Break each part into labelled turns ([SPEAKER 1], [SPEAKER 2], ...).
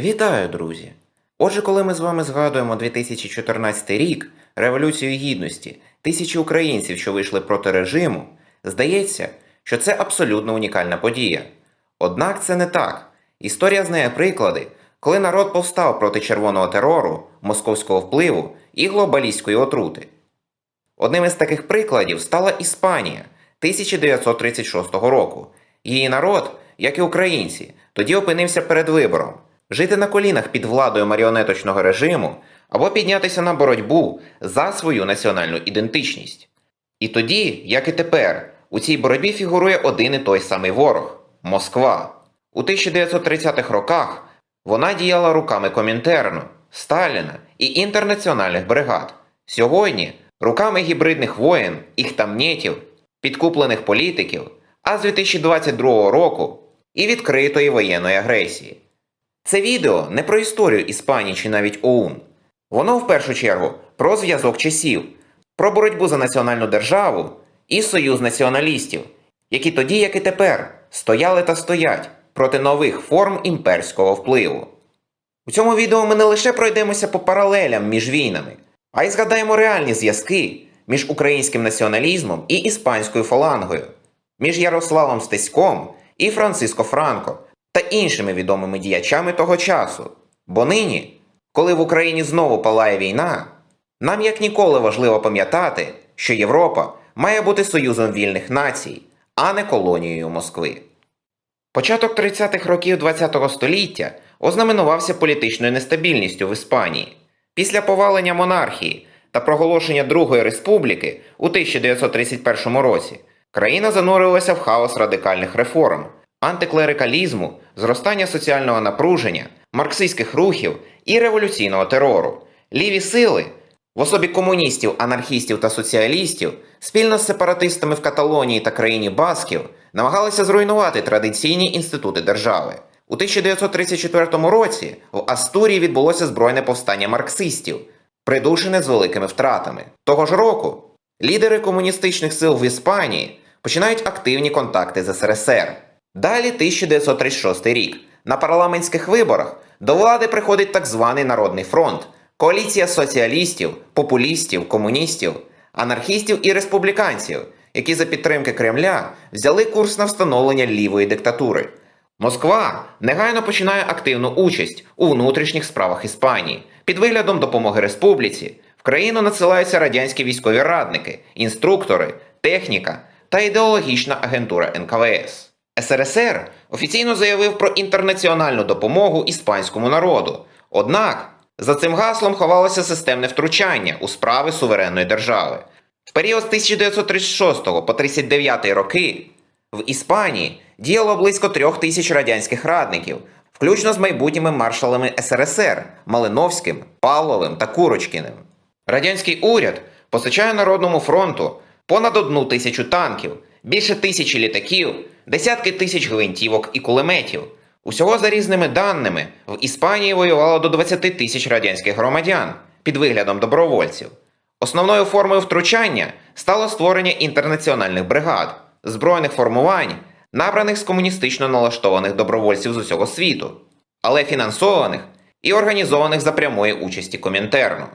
[SPEAKER 1] Вітаю, друзі! Отже, коли ми з вами згадуємо 2014 рік, Революцію Гідності, тисячі українців, що вийшли проти режиму, здається, що це абсолютно унікальна подія. Однак це не так. Історія знає приклади, коли народ повстав проти червоного терору, московського впливу і глобалістської отрути. Одним із таких прикладів стала Іспанія 1936 року. Її народ, як і українці, тоді опинився перед вибором жити на колінах під владою маріонеточного режиму або піднятися на боротьбу за свою національну ідентичність. І тоді, як і тепер, у цій боротьбі фігурує один і той самий ворог Москва. У 1930-х роках вона діяла руками Комінтерну, Сталіна і інтернаціональних бригад. Сьогодні руками гібридних воєн, іхтамнєтів, підкуплених політиків, а з 2022 року і відкритої воєнної агресії. Це відео не про історію Іспанії чи навіть ОУН. Воно в першу чергу про зв'язок часів, про боротьбу за національну державу і союз націоналістів, які тоді, як і тепер, стояли та стоять проти нових форм імперського впливу. У цьому відео ми не лише пройдемося по паралелям між війнами, а й згадаємо реальні зв'язки між українським націоналізмом і іспанською фалангою, між Ярославом Стеськом і Франциско Франко та іншими відомими діячами того часу. Бо нині, коли в Україні знову палає війна, нам як ніколи важливо пам'ятати, що Європа має бути союзом вільних націй, а не колонією Москви. Початок 30-х років ХХ століття ознаменувався політичною нестабільністю в Іспанії. Після повалення монархії та проголошення Другої республіки у 1931 році країна занурилася в хаос радикальних реформ, антиклерикалізму, зростання соціального напруження, марксистських рухів і революційного терору. Ліві сили в особі комуністів, анархістів та соціалістів спільно з сепаратистами в Каталонії та країні Басків намагалися зруйнувати традиційні інститути держави. У 1934 році в Астурії відбулося збройне повстання марксистів, придушене з великими втратами. Того ж року лідери комуністичних сил в Іспанії починають активні контакти з СРСР. Далі 1936 рік. На парламентських виборах до влади приходить так званий Народний фронт, коаліція соціалістів, популістів, комуністів, анархістів і республіканців, які за підтримки Кремля взяли курс на встановлення лівої диктатури. Москва негайно починає активну участь у внутрішніх справах Іспанії. Під виглядом допомоги республіці в країну надсилаються радянські військові радники, інструктори, техніка та ідеологічна агентура НКВС. СРСР офіційно заявив про інтернаціональну допомогу іспанському народу. Однак за цим гаслом ховалося системне втручання у справи суверенної держави. В період з 1936 по 39 роки в Іспанії діяло близько трьох тисяч радянських радників, включно з майбутніми маршалами СРСР Малиновським, Павловим та Курочкіним. Радянський уряд постачає Народному фронту понад одну тисячу танків, більше тисячі літаків, десятки тисяч гвинтівок і кулеметів. Усього за різними даними в Іспанії воювало до 20 тисяч радянських громадян під виглядом добровольців. Основною формою втручання стало створення інтернаціональних бригад, збройних формувань, набраних з комуністично налаштованих добровольців з усього світу, але фінансованих і організованих за прямої участі Комінтерну.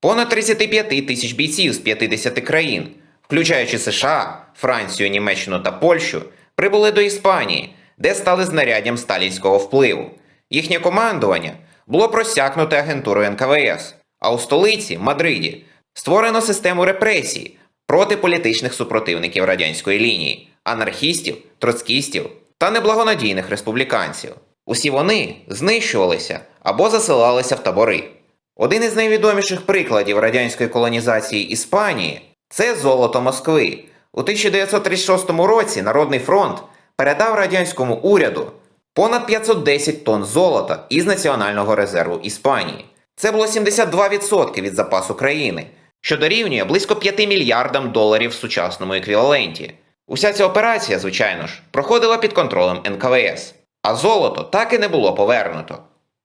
[SPEAKER 1] Понад 35 тисяч бійців з 50 країн, включаючи США, Францію, Німеччину та Польщу, прибули до Іспанії, де стали знаряддям сталінського впливу. Їхнє командування було просякнуте агентурою НКВС, а у столиці Мадриді створено систему репресій проти політичних супротивників радянської лінії, анархістів, троцкістів та неблагонадійних республіканців. Усі вони знищувалися або засилалися в табори. Один із найвідоміших прикладів радянської колонізації Іспанії це золото Москви. У 1936 році Народний фронт передав радянському уряду понад 510 тонн золота із Національного резерву Іспанії. Це було 72% від запасу країни, що дорівнює близько 5 мільярдам доларів в сучасному еквіваленті. Уся ця операція, звичайно ж, проходила під контролем НКВС, а золото так і не було повернуто.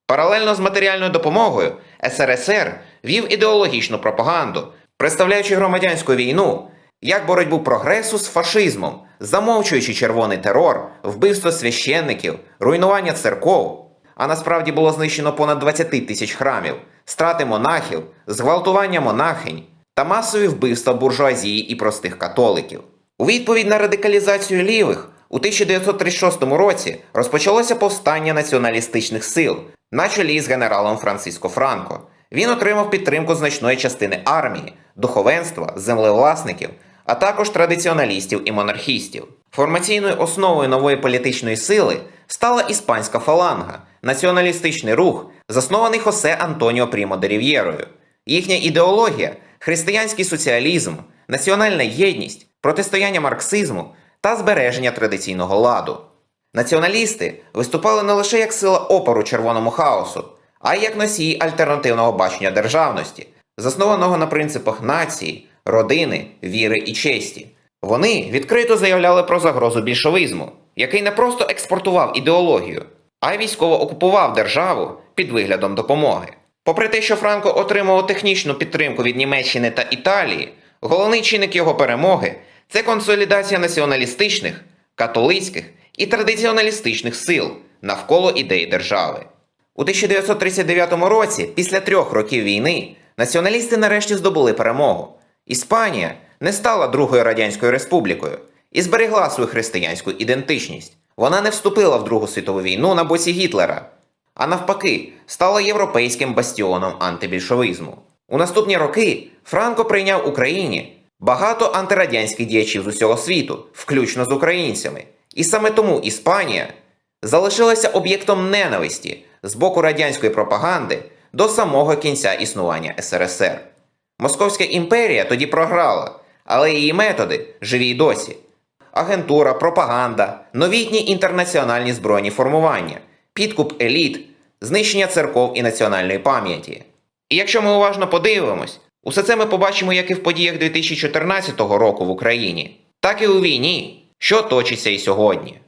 [SPEAKER 1] Паралельно з матеріальною допомогою СРСР вів ідеологічну пропаганду, представляючи громадянську війну як боротьбу прогресу з фашизмом, замовчуючи червоний терор, вбивство священників, руйнування церков, а насправді було знищено понад 20 тисяч храмів, страти монахів, зґвалтування монахинь та масові вбивства буржуазії і простих католиків. У відповідь на радикалізацію лівих у 1936 році розпочалося повстання націоналістичних сил на чолі з генералом Франциско Франко. Він отримав підтримку значної частини армії, духовенства, землевласників, а також традиціоналістів і монархістів. Формаційною основою нової політичної сили стала іспанська фаланга, націоналістичний рух, заснований Хосе Антоніо Прімо де Рів'єрою. Їхня ідеологія християнський соціалізм, національна єдність, протистояння марксизму та збереження традиційного ладу. Націоналісти виступали не лише як сила опору червоному хаосу, а й як носії альтернативного бачення державності, заснованого на принципах нації, родини, віри і честі. Вони відкрито заявляли про загрозу більшовизму, який не просто експортував ідеологію, а й військово окупував державу під виглядом допомоги. Попри те, що Франко отримував технічну підтримку від Німеччини та Італії, головний чинник його перемоги це консолідація націоналістичних, католицьких і традиціоналістичних сил навколо ідеї держави. У 1939 році, після трьох років війни, націоналісти нарешті здобули перемогу. Іспанія не стала Другою Радянською Республікою і зберегла свою християнську ідентичність. Вона не вступила в Другу світову війну на боці Гітлера, а навпаки, стала європейським бастіоном антибільшовизму. У наступні роки Франко прийняв Україні багато антирадянських діячів з усього світу, включно з українцями. І саме тому Іспанія залишилася об'єктом ненависті з боку радянської пропаганди до самого кінця існування СРСР. Московська імперія тоді програла, але її методи живі й досі. Агентура, пропаганда, новітні інтернаціональні збройні формування, підкуп еліт, знищення церков і національної пам'яті. І якщо ми уважно подивимось, усе це ми побачимо як і в подіях 2014 року в Україні, так і у війні, що точиться і сьогодні.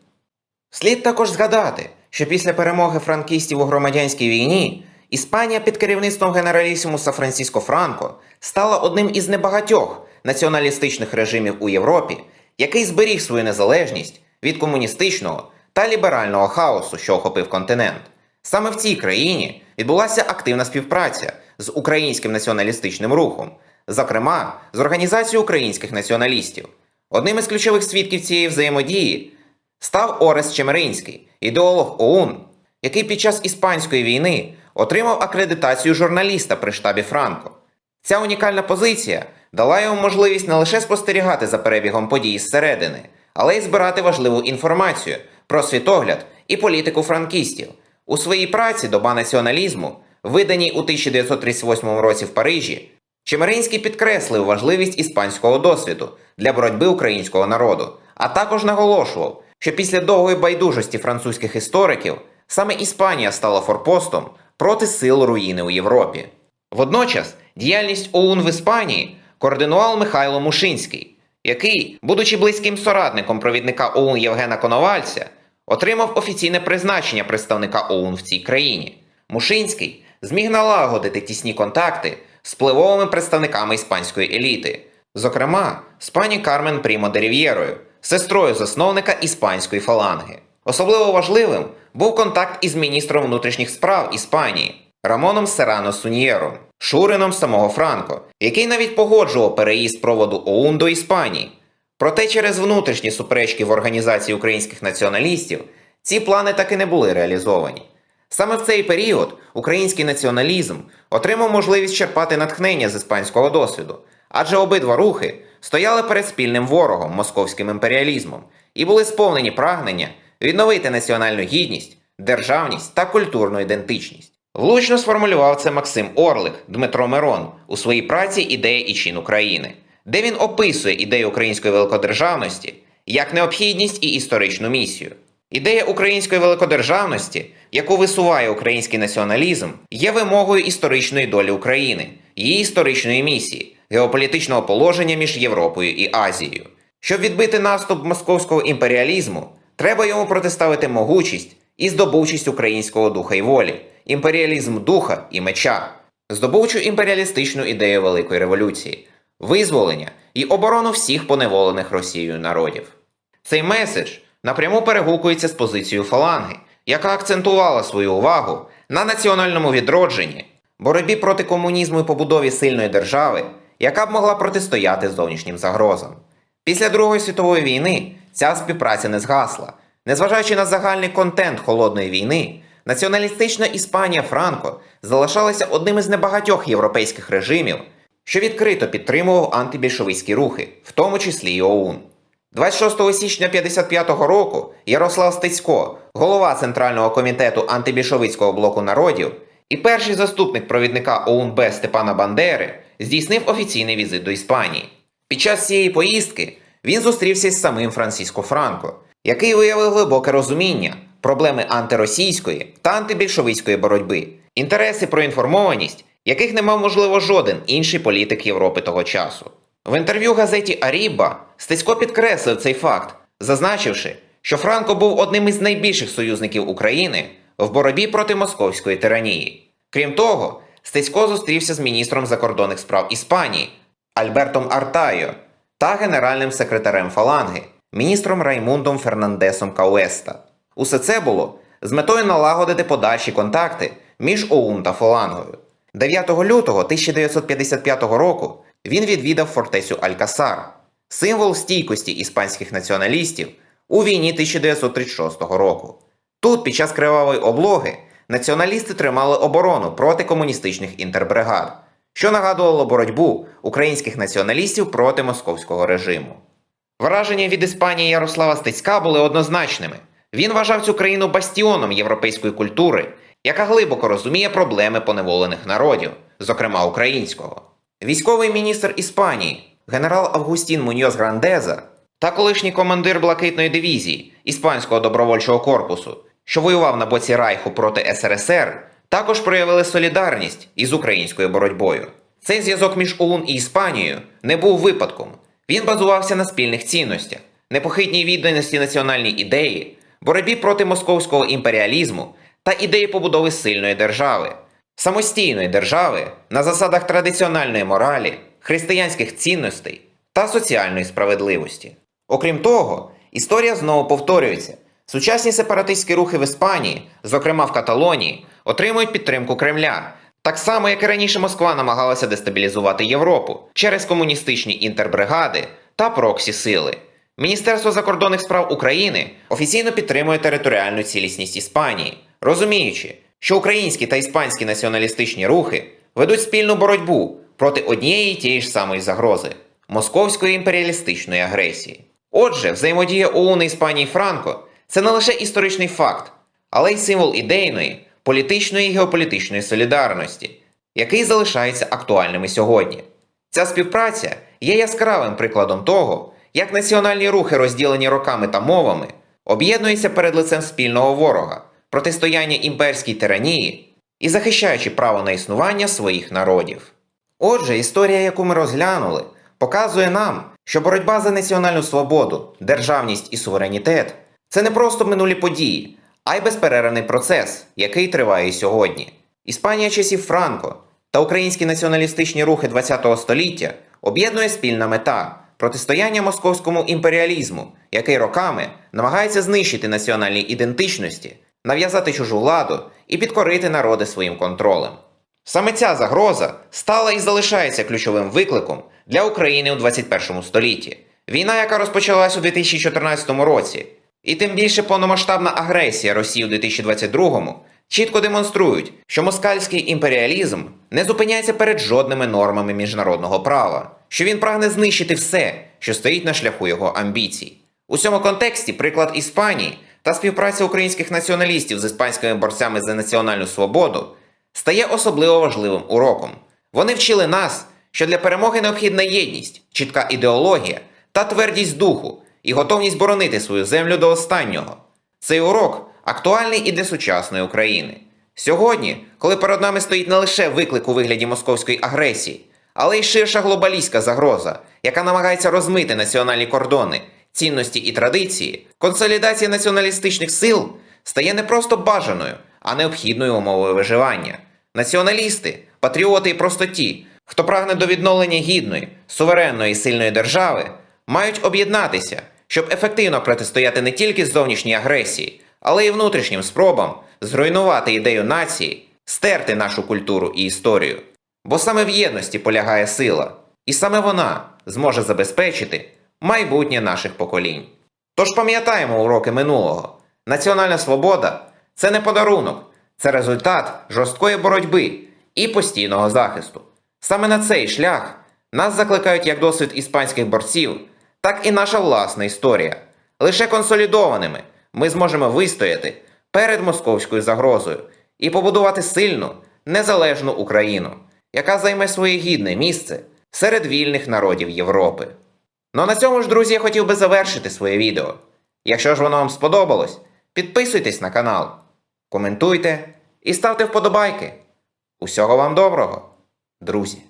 [SPEAKER 1] Слід також згадати, що після перемоги франкістів у громадянській війні Іспанія під керівництвом генералісімуса Франциско Франко стала одним із небагатьох націоналістичних режимів у Європі, який зберіг свою незалежність від комуністичного та ліберального хаосу, що охопив континент. Саме в цій країні відбулася активна співпраця з українським націоналістичним рухом, зокрема з організацією українських націоналістів. Одним із ключових свідків цієї взаємодії став Орес Чемеринський, ідеолог ОУН, який під час іспанської війни отримав акредитацію журналіста при штабі Франко. Ця унікальна позиція дала йому можливість не лише спостерігати за перебігом подій зсередини, але й збирати важливу інформацію про світогляд і політику франкістів. У своїй праці Доба націоналізму, виданій у 1938 році в Парижі, Чемеринський підкреслив важливість іспанського досвіду для боротьби українського народу, а також наголошував, що після довгої байдужості французьких істориків саме Іспанія стала форпостом проти сил руїни у Європі. Водночас діяльність ОУН в Іспанії координував Михайло Мушинський, який, будучи близьким соратником провідника ОУН Євгена Коновальця, отримав офіційне призначення представника ОУН в цій країні. Мушинський зміг налагодити тісні контакти з впливовими представниками іспанської еліти, зокрема з пані Кармен Прімо де Рів'єрою, сестрою засновника іспанської фаланги. Особливо важливим був контакт із міністром внутрішніх справ Іспанії Рамоном Серано Суньєром, шурином самого Франко, який навіть погоджував переїзд проводу ОУН до Іспанії. Проте через внутрішні суперечки в організації українських націоналістів ці плани таки не були реалізовані. Саме в цей період український націоналізм отримав можливість черпати натхнення з іспанського досвіду, адже обидва рухи стояли перед спільним ворогом московським імперіалізмом і були сповнені прагнення відновити національну гідність, державність та культурну ідентичність. Влучно сформулював це Максим Орлик Дмитро Мирон у своїй праці Ідея і чин України, де він описує ідею української великодержавності як необхідність і історичну місію. Ідея української великодержавності, яку висуває український націоналізм, є вимогою історичної долі України, її історичної місії, геополітичного положення між Європою і Азією. Щоб відбити наступ московського імперіалізму, треба йому протиставити могучість і здобувчість українського духа і волі, імперіалізм духа і меча, здобувчу імперіалістичну ідею Великої революції, визволення і оборону всіх поневолених Росією народів. Цей меседж напряму перегукується з позицією фаланги, яка акцентувала свою увагу на національному відродженні, боротьбі проти комунізму і побудові сильної держави, яка б могла протистояти зовнішнім загрозам. Після Другої світової війни ця співпраця не згасла. Незважаючи на загальний контент холодної війни, націоналістична Іспанія Франко залишалася одним із небагатьох європейських режимів, що відкрито підтримував антибільшовицькі рухи, в тому числі й ОУН. 26 січня 55-го року Ярослав Стецько, голова Центрального комітету антибільшовицького блоку народів і перший заступник провідника ОУН-Б Степана Бандери здійснив офіційний візит до Іспанії. Під час цієї поїздки він зустрівся з самим Франсіско Франко, який виявив глибоке розуміння проблеми антиросійської та антибільшовицької боротьби, інтереси проінформованість, яких не мав можливо жоден інший політик Європи того часу. В інтерв'ю газеті Аріба Стецько підкреслив цей факт, зазначивши, що Франко був одним із найбільших союзників України в боротьбі проти московської тиранії. Крім того, Стецько зустрівся з міністром закордонних справ Іспанії Альбертом Артайо та генеральним секретарем Фаланги, міністром Раймундом Фернандесом Кауеста. Усе це було з метою налагодити подальші контакти між ОУН та Фалангою. 9 лютого 1955 року він відвідав фортецю Алькасар, символ стійкості іспанських націоналістів у війні 1936 року. Тут, під час кривавої облоги, націоналісти тримали оборону проти комуністичних інтербригад, що нагадувало боротьбу українських націоналістів проти московського режиму. Враження від Іспанії Ярослава Стецька були однозначними. Він вважав цю країну бастіоном європейської культури, яка глибоко розуміє проблеми поневолених народів, зокрема українського. Військовий міністр Іспанії, генерал Августін Муньоз Грандеза та колишній командир Блакитної дивізії Іспанського добровольчого корпусу, що воював на боці Райху проти СРСР, також проявили солідарність із українською боротьбою. Цей зв'язок між ОУН і Іспанією не був випадком. Він базувався на спільних цінностях, непохитній відданості національній ідеї, боротьбі проти московського імперіалізму та ідеї побудови сильної держави, самостійної держави на засадах традиціональної моралі, християнських цінностей та соціальної справедливості. Окрім того, історія знову повторюється. Сучасні сепаратистські рухи в Іспанії, зокрема в Каталонії, отримують підтримку Кремля, так само як і раніше Москва намагалася дестабілізувати Європу через комуністичні інтербригади та проксі сили. Міністерство закордонних справ України офіційно підтримує територіальну цілісність Іспанії, розуміючи, що українські та іспанські націоналістичні рухи ведуть спільну боротьбу проти однієї тієї ж самої загрози московської імперіалістичної агресії. Отже, взаємодія ОУН Іспанії Франко це не лише історичний факт, але й символ ідейної, політичної і геополітичної солідарності, який залишається актуальним і сьогодні. Ця співпраця є яскравим прикладом того, як національні рухи, розділені роками та мовами, об'єднуються перед лицем спільного ворога, протистояння імперській тиранії і захищаючи право на існування своїх народів. Отже, історія, яку ми розглянули, показує нам, що боротьба за національну свободу, державність і суверенітет це не просто минулі події, а й безперервний процес, який триває і сьогодні. Іспанія часів Франко та українські націоналістичні рухи ХХ століття об'єднує спільна мета протистояння московському імперіалізму, який роками намагається знищити національні ідентичності, нав'язати чужу владу і підкорити народи своїм контролем. Саме ця загроза стала і залишається ключовим викликом для України у 21 столітті. Війна, яка розпочалась у 2014 році, і тим більше повномасштабна агресія Росії у 2022-му чітко демонструють, що москальський імперіалізм не зупиняється перед жодними нормами міжнародного права, що він прагне знищити все, що стоїть на шляху його амбіцій. У цьому контексті приклад Іспанії та співпраця українських націоналістів з іспанськими борцями за національну свободу стає особливо важливим уроком. Вони вчили нас, що для перемоги необхідна єдність, чітка ідеологія та твердість духу і готовність боронити свою землю до останнього. Цей урок актуальний і для сучасної України. Сьогодні, коли перед нами стоїть не лише виклик у вигляді московської агресії, але й ширша глобалістська загроза, яка намагається розмити національні кордони, цінності і традиції, консолідація націоналістичних сил стає не просто бажаною, а необхідною умовою виживання. Націоналісти, патріоти і просто ті, хто прагне до відновлення гідної, суверенної і сильної держави, мають об'єднатися, щоб ефективно протистояти не тільки зовнішній агресії, але й внутрішнім спробам зруйнувати ідею нації, стерти нашу культуру і історію. Бо саме в єдності полягає сила, і саме вона зможе забезпечити майбутнє наших поколінь. Тож пам'ятаємо уроки минулого. Національна свобода це не подарунок, це результат жорсткої боротьби і постійного захисту. Саме на цей шлях нас закликають як досвід іспанських борців, так і наша власна історія. Лише консолідованими ми зможемо вистояти перед московською загрозою і побудувати сильну, незалежну Україну, яка займе своє гідне місце серед вільних народів Європи. Ну а на цьому ж, друзі, я хотів би завершити своє відео. Якщо ж воно вам сподобалось, підписуйтесь на канал, коментуйте і ставте вподобайки. Усього вам доброго, друзі!